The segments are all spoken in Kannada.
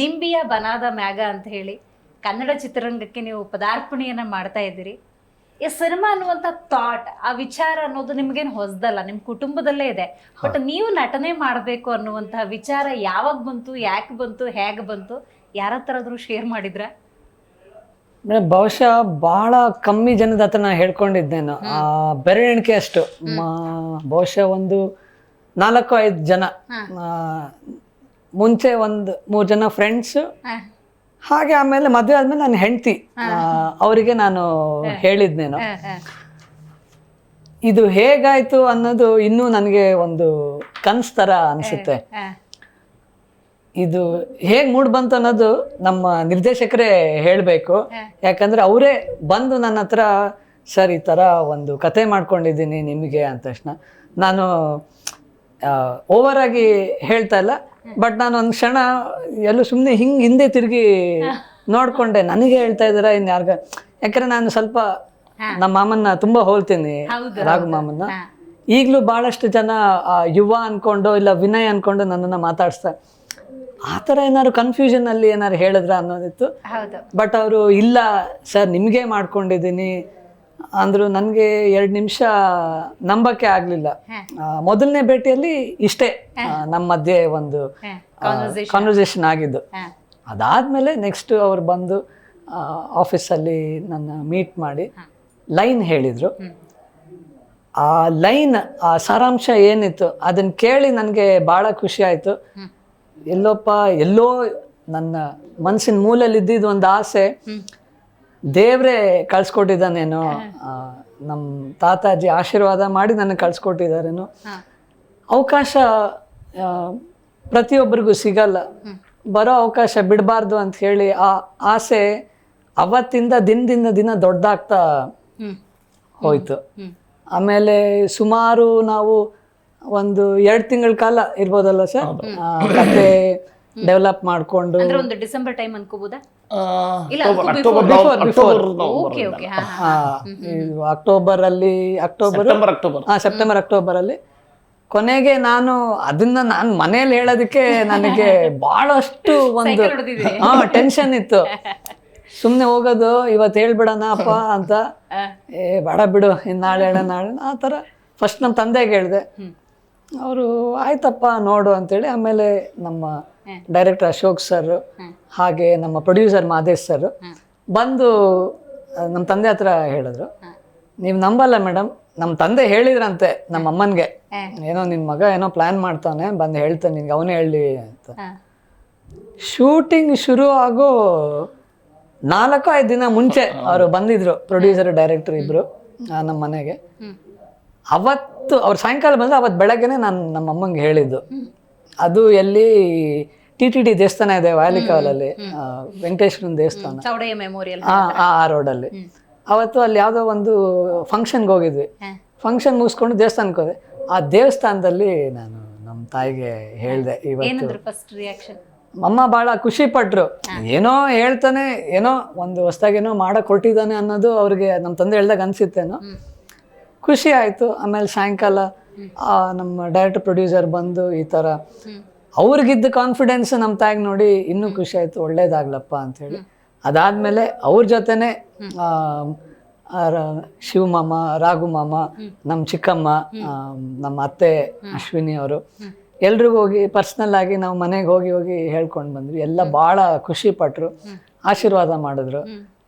ನಿಂಬಿಯ ಬನಾದ ಮ್ಯಾಗ ಅಂತ ಹೇಳಿ ಕನ್ನಡ ಚಿತ್ರರಂಗಕ್ಕೆ ನೀವು ಪದಾರ್ಪಣೆಯನ್ನು ಮಾಡ್ತಾ ಇದ್ದೀರಿ. ಈ ಸಿನಿಮಾ ಅನ್ನುವಂಥ ಥಾಟ್ ಆ ವಿಚಾರ ಅನ್ನೋದು ನಿಮ್ಗೇನು ಹೊಸದಲ್ಲ ನಿಮ್ಮ ಕುಟುಂಬದಲ್ಲೇ ಇದೆ. ಬಟ್ ನೀವು ನಟನೆ ಮಾಡಬೇಕು ಅನ್ನುವಂತಹ ವಿಚಾರ ಯಾವಾಗ ಬಂತು ಯಾಕೆ ಬಂತು ಹೇಗೆ ಬಂತು ಯಾರ ಹತ್ರ ಆದ್ರೂ ಶೇರ್ ಮಾಡಿದ್ರ? ಮೇಡಮ್ ಬಹುಶಃ ಬಹಳ ಕಮ್ಮಿ ಜನದ ಹತ್ರ ನಾನು ಹೇಳ್ಕೊಂಡಿದ್ದೇನು. ಆ ಬೆರಳೆಣಿಕೆ ಅಷ್ಟು. ಬಹುಶಃ ಒಂದು ನಾಲ್ಕು ಐದು ಜನ. ಮುಂಚೆ ಒಂದು ಮೂರು ಜನ ಫ್ರೆಂಡ್ಸ್ ಹಾಗೆ ಆಮೇಲೆ ಮದುವೆ ಆದ್ಮೇಲೆ ನನ್ನ ಹೆಂಡತಿ. ಅವರಿಗೆ ನಾನು ಹೇಳಿದ್ನೇನು ಇದು ಹೇಗಾಯ್ತು ಅನ್ನೋದು ಇನ್ನೂ ನನಗೆ ಒಂದು ಕನ್ಸ್ ತರ ಅನ್ಸುತ್ತೆ. ಇದು ಹೇಗ್ ಮೂಡ್ ಬಂತು ಅನ್ನೋದು ನಮ್ಮ ನಿರ್ದೇಶಕರೇ ಹೇಳಬೇಕು. ಯಾಕಂದ್ರೆ ಅವರೇ ಬಂದು ನನ್ನ ಹತ್ರ ಸರ್ ಈ ಥರ ಒಂದು ಕತೆ ಮಾಡ್ಕೊಂಡಿದ್ದೀನಿ ನಿಮಗೆ ಅಂದ ತಕ್ಷಣ. ನಾನು ಓವರ್ ಆಗಿ ಹೇಳ್ತಾ ಇಲ್ಲ. ಬಟ್ ನಾನು ಒಂದು ಕ್ಷಣ ಎಲ್ಲೂ ಸುಮ್ಮನೆ ಹಿಂಗೆ ಹಿಂದೆ ತಿರುಗಿ ನೋಡ್ಕೊಂಡೆ. ನನಗೆ ಹೇಳ್ತಾ ಇದ್ದಾರಾ ಇನ್ನು ಯಾರ್ಗ ಯಾಕಂದ್ರೆ ನಾನು ಸ್ವಲ್ಪ ನಮ್ಮ ಮಾಮನ್ನ ತುಂಬಾ ಹೋಲ್ತೀನಿ ರಾಘು ಮಾಮನ್ನ. ಈಗಲೂ ಭಾಳಷ್ಟು ಜನ ಆ, ಯುವ ಅನ್ಕೊಂಡು ಇಲ್ಲ ವಿನಯ್ ಅನ್ಕೊಂಡು ನನ್ನನ್ನು ಮಾತಾಡಿಸ್ತಾರೆ ಆ ಥರ ಏನಾದ್ರು ಕನ್ಫ್ಯೂಷನ್ ಅಲ್ಲಿ ಏನಾದ್ರು ಹೇಳಿದ್ರ ಅನ್ನೋದಿತ್ತು. ಬಟ್ ಅವರು ಇಲ್ಲ ಸರ್ ನಿಮಗೆ ಮಾಡ್ಕೊಂಡಿದ್ದೀನಿ. ಅಂದ್ರು ನನಗೆ ಎರಡು ನಿಮಿಷ ನಂಬಕ್ಕೆ ಆಗಲಿಲ್ಲ. ಮೊದಲನೇ ಭೇಟಿಯಲ್ಲಿ ಇಷ್ಟೇ ನಮ್ಮ ಮಧ್ಯೆ ಒಂದು ಕಾನ್ವರ್ಸೇಷನ್ ಆಗಿದ್ದು. ಅದಾದಮೇಲೆ ನೆಕ್ಸ್ಟ್ ಅವ್ರು ಬಂದು ಆಫೀಸಲ್ಲಿ ನನ್ನ ಮೀಟ್ ಮಾಡಿ ಲೈನ್ ಹೇಳಿದ್ರು. ಆ ಲೈನ್ ಆ ಸಾರಾಂಶ ಏನಿತ್ತು ಅದನ್ನ ಕೇಳಿ ನನಗೆ ಭಾಳ ಖುಷಿ ಆಯಿತು. ಎಲ್ಲೋಪ್ಪ ಎಲ್ಲೋ ನನ್ನ ಮನಸ್ಸಿನ ಮೂಲಲ್ಲಿ ಇದ್ದಿದ್ದು ಒಂದು ಆಸೆ. ದೇವ್ರೇ ಕಳ್ಸ್ಕೊಟ್ಟಿದ್ದಾನೇನೋ ನಮ್ಮ ತಾತಾಜಿ ಆಶೀರ್ವಾದ ಮಾಡಿ ನನಗೆ ಕಳ್ಸ್ಕೊಟ್ಟಿದ್ದಾರೇನೋ. ಅವಕಾಶ ಪ್ರತಿಯೊಬ್ಬರಿಗೂ ಸಿಗಲ್ಲ. ಬರೋ ಅವಕಾಶ ಬಿಡಬಾರ್ದು ಅಂತ ಹೇಳಿ ಆ ಆಸೆ ಅವತ್ತಿಂದ ದಿನದಿಂದ ದಿನ ದೊಡ್ಡದಾಗ್ತಾ ಹೋಯ್ತು. ಆಮೇಲೆ ಸುಮಾರು ನಾವು ಒಂದು ಎರಡು ತಿಂಗಳ ಕಾಲ ಇರ್ಬೋದಲ್ಲ ಸರ್? ಮತ್ತೆ ಕತೆ ಡೆವಲಪ್ ಮಾಡ್ಕೊಂಡು ಅಂದ್ರೆ ಒಂದು ಡಿಸೆಂಬರ್ ಟೈಮ್ ಅನ್ಕೋಬಹುದಾ ಇಲ್ಲ, ಅಕ್ಟೋಬರ್ ಅಲ್ಲಿ ಅಕ್ಟೋಬರ್ ಸೆಪ್ಟೆಂಬರ್ ಅಕ್ಟೋಬರ್ ಹಾ ಸೆಪ್ಟೆಂಬರ್ ಅಕ್ಟೋಬರ್ ಅಲ್ಲಿ ಕೊನೆಗೆ ನಾನು ಅದನ್ನ ನಾನು ಮನೇಲಿ ಹೇಳೋದಕ್ಕೆ ನನಗೆ ಬಹಳಷ್ಟು ಒಂದು ಹಾ ಟೆನ್ಷನ್ ಇತ್ತು. ಸುಮ್ಮನೆ ಹೋಗೋದು ಇವತ್ತು ಹೇಳ್ಬಿಡೋಣ ಅಪ್ಪ ಅಂತ. ಏ ಬೇಡ ಬಿಡು ಇನ್ನು ನಾಳೆ ಹೇಳ ನಾಳೆ ಆ ಥರ. ಫಸ್ಟ್ ನಮ್ಮ ತಂದೆಗೆ ಹೇಳಿದೆ. ಅವರು ಆಯ್ತಪ್ಪ ನೋಡು ಅಂತೇಳಿ ಆಮೇಲೆ ನಮ್ಮ ಡೈರೆಕ್ಟರ್ ಅಶೋಕ್ ಸರ್ ಹಾಗೆ ನಮ್ಮ ಪ್ರೊಡ್ಯೂಸರ್ ಮಾದೇಶ್ ಸರ್ ಬಂದು ನಮ್ಮ ತಂದೆ ಹತ್ರ ಹೇಳಿದ್ರು. ನೀವು ನಂಬಲ್ಲ ಮೇಡಮ್ ನಮ್ಮ ತಂದೆ ಹೇಳಿದ್ರಂತೆ ನಮ್ಮ ಅಮ್ಮನ್ಗೆ. ಏನೋ ನಿಮ್ಮ ಮಗ ಏನೋ ಪ್ಲಾನ್ ಮಾಡ್ತಾನೆ ಬಂದು ಹೇಳ್ತಾನೆ ನಿನ್ಗೆ ಅವನೇ ಹೇಳಿ ಅಂತ. ಶೂಟಿಂಗ್ ಶುರು ಆಗೋ ನಾಲ್ಕು ಐದು ದಿನ ಮುಂಚೆ ಅವರು ಬಂದಿದ್ರು ಪ್ರೊಡ್ಯೂಸರ್ ಡೈರೆಕ್ಟರ್ ಇಬ್ರು ನಮ್ಮ ಮನೆಗೆ. ಅವತ್ತು ಅವ್ರು ಸಾಯಂಕಾಲ ಬಂದ್ರೆ ಅವತ್ತು ಬೆಳಗ್ಗೆನೆ ನಾನು ನಮ್ಮ ಅಮ್ಮಂಗೆ ಹೇಳಿದ್ದು. ಅದು ಎಲ್ಲಿ ಟಿ ಟಿ ಡಿ ದೇವಸ್ಥಾನ ಇದೆ ವಾಲಿಕಾವಲಲ್ಲಿ ವೆಂಕಟೇಶ್ವರನ ದೇವಸ್ಥಾನ. ಮೆಮೋರಿಯಲ್ ಆ ರೋಡಲ್ಲಿ. ಅವತ್ತು ಅಲ್ಲಿ ಯಾವುದೋ ಒಂದು ಫಂಕ್ಷನ್ಗೆ ಹೋಗಿದ್ವಿ. ಫಂಕ್ಷನ್ ಮುಗಿಸ್ಕೊಂಡು ದೇವಸ್ಥಾನಕ್ಕೆ ಹೋದೆ. ಆ ದೇವಸ್ಥಾನದಲ್ಲಿ ನಾನು ನಮ್ಮ ತಾಯಿಗೆ ಹೇಳಿದೆ ಇವತ್ತು. ಫಸ್ಟ್ ರಿಯಾಕ್ಷನ್ ಅಮ್ಮ ಭಾಳ ಖುಷಿ ಪಟ್ರು. ಏನೋ ಹೇಳ್ತಾನೆ ಏನೋ ಒಂದು ಹೊಸ್ದಾಗೇನೋ ಮಾಡಕ್ ಕೊಟ್ಟಿದ್ದಾನೆ ಅನ್ನೋದು ಅವ್ರಿಗೆ ನಮ್ಮ ತಂದೆ ಹೇಳ್ದಾಗ ಅನ್ಸಿತ್ತೇನೋ. ಖುಷಿ ಆಯ್ತು. ಆಮೇಲೆ ಸಾಯಂಕಾಲ ನಮ್ಮ ಡೈರೆಕ್ಟರ್ ಪ್ರೊಡ್ಯೂಸರ್ ಬಂದು ಈ ಥರ ಅವ್ರಿಗಿದ್ದ ಕಾನ್ಫಿಡೆನ್ಸ್ ನಮ್ಮ ತಾಯಿಗೆ ನೋಡಿ ಇನ್ನೂ ಖುಷಿ ಆಯ್ತು ಒಳ್ಳೇದಾಗ್ಲಪ್ಪ ಅಂಥೇಳಿ ಅದಾದಮೇಲೆ ಅವ್ರ ಜೊತೆನೆ ಶಿವಮಾಮ ಆ, ರಾಘು ಮಾಮ ನಮ್ಮ ಚಿಕ್ಕಮ್ಮ ಆ, ನಮ್ಮ ಅತ್ತೆ ಅಶ್ವಿನಿ ಅವರು ಎಲ್ರಿಗೂ ಹೋಗಿ ಪರ್ಸ್ನಲ್ ಆಗಿ ನಾವು ಮನೆಗೆ ಹೋಗಿ ಹೋಗಿ ಹೇಳ್ಕೊಂಡು ಬಂದ್ವಿ. ಎಲ್ಲ ಭಾಳ ಖುಷಿ ಪಟ್ರು. ಆಶೀರ್ವಾದ ಮಾಡಿದ್ರು.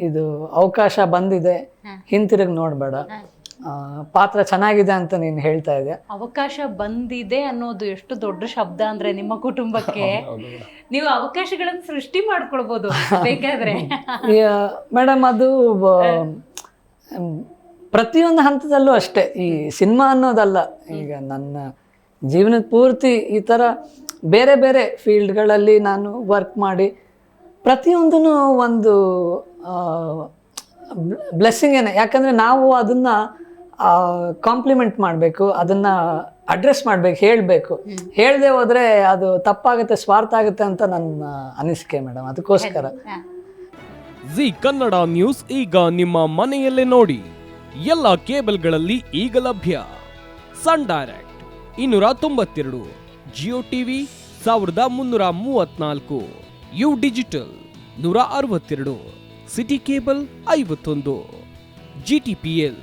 ಇದು ಅವಕಾಶ ಬಂದಿದೆ. ಹಿಂತಿರುಗಿ ನೋಡಬೇಡ. ಪಾತ್ರ ಚೆನ್ನಾಗಿದೆ ಅಂತ ನೀನು ಹೇಳ್ತಾ ಇದೆ ಅವಕಾಶ ಬಂದಿದೆ ಅನ್ನೋದು ಎಷ್ಟು ದೊಡ್ಡ ಶಬ್ದ ಅಂದ್ರೆ ನಿಮ್ಮ ಕುಟುಂಬಕ್ಕೆ. ನೀವು ಅವಕಾಶಗಳನ್ನು ಸೃಷ್ಟಿ ಮಾಡ್ಕೊಳ್ಬೋದು ಬೇಕಾದ್ರೆ. ಮೇಡಮ್ ಅದು ಪ್ರತಿಯೊಂದು ಹಂತದಲ್ಲೂ ಅಷ್ಟೇ. ಈ ಸಿನಿಮಾ ಅನ್ನೋದಲ್ಲ ಈಗ ನನ್ನ ಜೀವನದ ಪೂರ್ತಿ ಈ ಥರ ಬೇರೆ ಬೇರೆ ಫೀಲ್ಡ್ಗಳಲ್ಲಿ ನಾನು ವರ್ಕ್ ಮಾಡಿ ಪ್ರತಿಯೊಂದೂ ಒಂದು ಬ್ಲೆಸ್ಸಿಂಗ್ ಏನೇ ಯಾಕಂದರೆ ನಾವು ಅದನ್ನು ಕಾಂಪ್ಲಿಮೆಂಟ್ ಮಾಡಬೇಕು ಅದನ್ನು ಅಡ್ರೆಸ್ ಮಾಡಬೇಕು ಹೇಳಬೇಕು. ಹೇಳದೆ ಹೋದರೆ ಅದು ತಪ್ಪಾಗುತ್ತೆ ಸ್ವಾರ್ಥ ಆಗುತ್ತೆ ಅಂತ ನನ್ನ ಅನಿಸಿಕೆ ಮೇಡಮ್. ಅದಕ್ಕೋಸ್ಕರ. ಜಿ ಕನ್ನಡ ನ್ಯೂಸ್ ಈಗ ನಿಮ್ಮ ಮನೆಯಲ್ಲೇ ನೋಡಿ. ಎಲ್ಲ ಕೇಬಲ್ಗಳಲ್ಲಿ ಈಗ ಲಭ್ಯ. ಸನ್ ಡೈರೆಕ್ಟ್ ಇನ್ನೂರ ತೊಂಬತ್ತೆರಡು ಜಿಯೋ ಟಿವಿ ಸಾವಿರದ ಮುನ್ನೂರ ಮೂವತ್ನಾಲ್ಕು ಯು ಡಿಜಿಟಲ್ ನೂರ ಅರವತ್ತೆರಡು ಸಿಟಿ ಕೇಬಲ್ ಐವತ್ತೊಂದು ಜಿ ಟಿ ಪಿ ಎಲ್